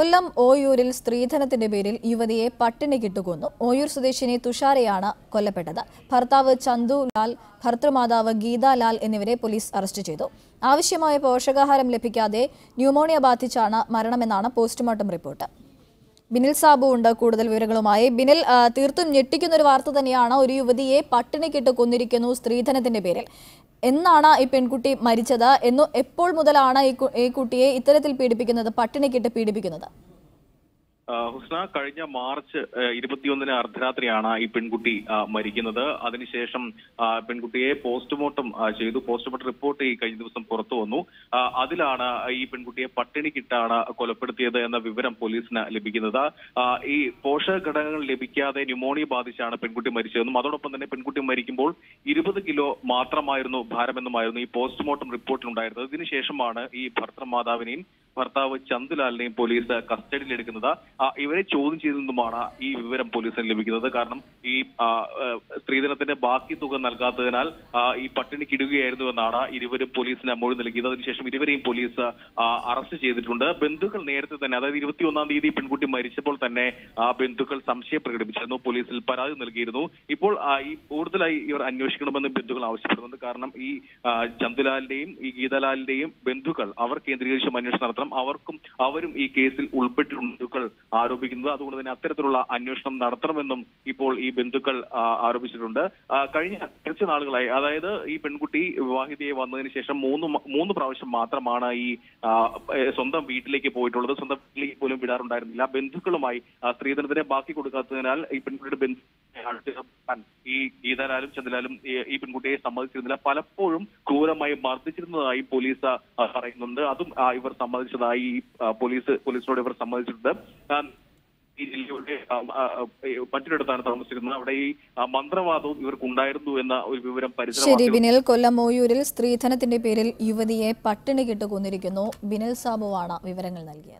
കൊല്ലം ഓയൂരിൽ സ്ത്രീധനത്തിന്റെ പേരിൽ യുവതിയെ പട്ടിണിക്കിട്ട് കൊന്നു ഓയൂർ സ്വദേശിനി തുഷാരയാണ് കൊല്ലപ്പെട്ടത്. ഭർത്താവ് ചന്തു ലാൽ ഭർത്തൃമാതാവ് ഗീതാലാൽ എന്നിവരെ പോലീസ് അറസ്റ്റ് ചെയ്തു. ആവശ്യമായ പോഷകാഹാരം ലഭിക്കാതെ ന്യൂമോണിയ ബാധിച്ചാണ് മരണമെന്നാണ് പോസ്റ്റ്മോർട്ടം റിപ്പോർട്ട്. ബിനിൽ സാബു ഉണ്ട്. കൂടുതൽ വിവരങ്ങളുമായി ബിനിൽ തീർത്തും ഞെട്ടിക്കുന്ന ഒരു വാർത്ത തന്നെയാണ് ഒരു യുവതിയെ പട്ടിണിക്കിട്ട് കൊന്നിരിക്കുന്നു സ്ത്രീധനത്തിന്റെ പേരിൽ. എന്നാണ് ഈ പെൺകുട്ടി മരിച്ചത്? എന്നു എപ്പോൾ മുതലാണ് ഈ കുട്ടിയെ ഇത്തരത്തിൽ പീഡിപ്പിക്കുന്നത് പട്ടിണിക്കിട്ട് പീഡിപ്പിക്കുന്നത്? ഹുസ്ന കഴിഞ്ഞ മാർച്ച് ഇരുപത്തിയൊന്നിന് അർദ്ധരാത്രിയാണ് ഈ പെൺകുട്ടി മരിക്കുന്നത്. അതിനുശേഷം പെൺകുട്ടിയെ പോസ്റ്റ്മോർട്ടം ചെയ്തു. പോസ്റ്റ്മോർട്ടം റിപ്പോർട്ട് ഈ കഴിഞ്ഞ ദിവസം പുറത്തു വന്നു. അതിലാണ് ഈ പെൺകുട്ടിയെ പട്ടിണിക്കിട്ടാണ് കൊലപ്പെടുത്തിയത് എന്ന വിവരം പോലീസിന് ലഭിക്കുന്നത്. ഈ പോഷക ഘടകങ്ങൾ ലഭിക്കാതെ ന്യൂമോണിയ ബാധിച്ചാണ് പെൺകുട്ടി മരിച്ചതെന്നും അതോടൊപ്പം തന്നെ പെൺകുട്ടി മരിക്കുമ്പോൾ ഇരുപത് കിലോ മാത്രമായിരുന്നു ഭാരമെന്നുമായിരുന്നു ഈ പോസ്റ്റ്മോർട്ടം റിപ്പോർട്ടിലുണ്ടായിരുന്നത്. ഇതിനുശേഷമാണ് ഈ ഭർത്തൃമാതാവിനെയും ഭർത്താവ് ചന്തുലാലിനെയും പോലീസ് കസ്റ്റഡിയിലെടുക്കുന്നത് ഇവരെ ചോദ്യം ചെയ്തതുമാണ് ഈ വിവരം പോലീസിന് ലഭിക്കുന്നത്. കാരണം ഈ സ്ത്രീധനത്തിന്റെ ബാക്കി തുക നൽകാത്തതിനാൽ ഈ പട്ടിണിക്കിടുകയായിരുന്നു എന്നാണ് ഇരുവരും പോലീസിന് മൊഴി നൽകിയത്. അതിനുശേഷം ഇരുവരെയും പോലീസ് അറസ്റ്റ് ചെയ്തിട്ടുണ്ട്. ബന്ധുക്കൾ നേരത്തെ തന്നെ അതായത് ഇരുപത്തിയൊന്നാം തീയതി പെൺകുട്ടി മരിച്ചപ്പോൾ തന്നെ ആ ബന്ധുക്കൾ സംശയം പ്രകടിപ്പിച്ചിരുന്നു. പോലീസിൽ പരാതി നൽകിയിരുന്നു. ഇപ്പോൾ ഈ കൂടുതലായി ഇവർ അന്വേഷിക്കണമെന്ന് ബന്ധുക്കൾ ആവശ്യപ്പെടുന്നുണ്ട്. കാരണം ഈ ചന്തുലാലിന്റെയും ഈ ഗീതലാലിന്റെയും ബന്ധുക്കൾ അവർ കേന്ദ്രീകരിച്ചും അന്വേഷണം നടത്തണം അവർക്കും അവരും ഈ കേസിൽ ഉൾപ്പെട്ടിട്ടുണ്ട്. ബന്ധുക്കൾ ആരോപിക്കുന്നത്. അതുകൊണ്ട് തന്നെ അത്തരത്തിലുള്ള അന്വേഷണം നടത്തണമെന്നും ഇപ്പോൾ ഈ ബന്ധുക്കൾ ആരോപിച്ചിട്ടുണ്ട്. കഴിഞ്ഞ കുറച്ച് നാളുകളായി അതായത് ഈ പെൺകുട്ടി വിവാഹിതയെ വന്നതിന് ശേഷം മൂന്ന് മൂന്ന് പ്രാവശ്യം മാത്രമാണ് ഈ സ്വന്തം വീട്ടിലേക്ക് പോയിട്ടുള്ളത്. സ്വന്തം വീട്ടിലേക്ക് പോലും വിടാറുണ്ടായിരുന്നില്ല. ബന്ധുക്കളുമായി സ്ത്രീധനത്തിനെ ബാക്കി കൊടുക്കാത്തതിനാൽ ഈ പെൺകുട്ടിയുടെ ബന്ധു ഈ ഗീതാലാലും ചന്ദ്രലാലും ഈ- പെൺകുട്ടിയെ സമ്മതിച്ചിരുന്നില്ല. പലപ്പോഴും ക്രൂരമായി മർദ്ദിച്ചിരുന്നതായി പോലീസ് പറയുന്നുണ്ട്. അതും ഇവർ സമ്മതിച്ചതായി പോലീസ് പോലീസിനോട് ഇവർ സമ്മതിച്ചിട്ടുണ്ട്. ജില്ലയുടെ മറ്റൊരിടത്താണ് താമസിക്കുന്നത് അവിടെ ഈ മന്ത്രവാദവും ഇവർക്കുണ്ടായിരുന്നു എന്ന ഒരു വിവരം ശരി ബിനിൽ കൊല്ലം ഓയൂരിൽ സ്ത്രീധനത്തിന്റെ പേരിൽ യുവതിയെ പട്ടിണിക്കിട്ട് കൊന്നിരിക്കുന്നു ബിനിൽ സാബുവാണ് വിവരങ്ങൾ നൽകിയത്.